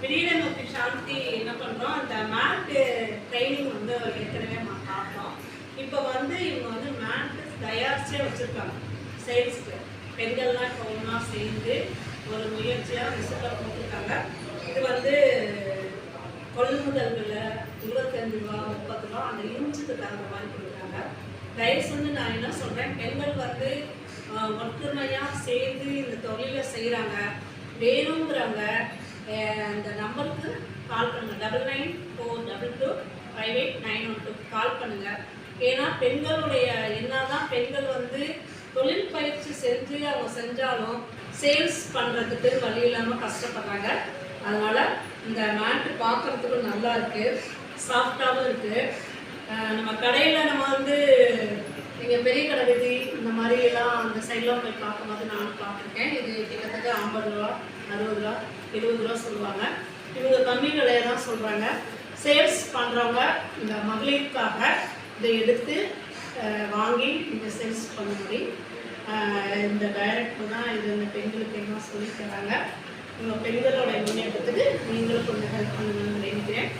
விரீடமூர்த்தி சாந்தி என்ன பண்ணுறோம் அந்த மேட்டு ட்ரைனிங் வந்து ஏற்கனவே பார்த்தோம். இப்போ வந்து இவங்க வந்து மேட்டு தயாரிச்சே வச்சுருக்காங்க. சேல்ஸ்க்கு பெண்கள்லாம் இப்போ ஒன்றா சேர்ந்து ஒரு முயற்சியாக விசிட்டில் போட்டிருக்காங்க. இது வந்து கொள்முதல் விலை இருபத்தஞ்சு ரூபா முப்பது ரூபா அந்த இன்ச்சுக்கு தகுந்த மாதிரி கொடுக்குறாங்க. தயவு செஞ்சு நான் என்ன சொல்கிறேன் பெண்கள் வந்து ஒற்றுமையாக சேர்ந்து இந்த தொழிலை செய்கிறாங்க வேணுங்கிறவங்க இந்த நம்பருக்கு கால் பண்ணுங்கள் double nine four double two five eight nine one two call பண்ணுங்கள் ஏன்னா பெண்களுடைய என்ன தான் பெண்கள் வந்து தொழில் பயிற்சி செஞ்சு அவங்க செஞ்சாலும் சேல்ஸ் பண்ணுறதுக்கு வழி இல்லாமல் கஷ்டப்படுறாங்க. அதனால் இந்த மேட்டு பார்க்குறதுக்கும் நல்லா இருக்குது சாஃப்டாகவும் இருக்குது நம்ம கடையில் நம்ம வந்து நீங்கள் பெரிய கடை மாதிரி எல்லாம் அந்த சைட்லாம் போய் பார்க்கும்போது நானும் பார்த்துருக்கேன். இது கிட்டத்தட்ட ஐம்பது ரூபா அறுபது ரூபா இருபது ரூபா சொல்லுவாங்க. இவங்க கம்மி விலையை தான் சொல்கிறாங்க சேல்ஸ் பண்ணுறவங்க இந்த மகளிருக்காக இதை எடுத்து வாங்கி இந்த சேல்ஸ் பண்ண முடியும். இந்த டைரக்டர் தான் இது இந்த பெண்களுக்கு என்ன சொல்லி தராங்க. உங்கள் பெண்களோட முன்னேற்றத்துக்கு நீங்களும் கொஞ்சம் ஹெல்ப் பண்ணணும்னு நினைக்கிறேன்.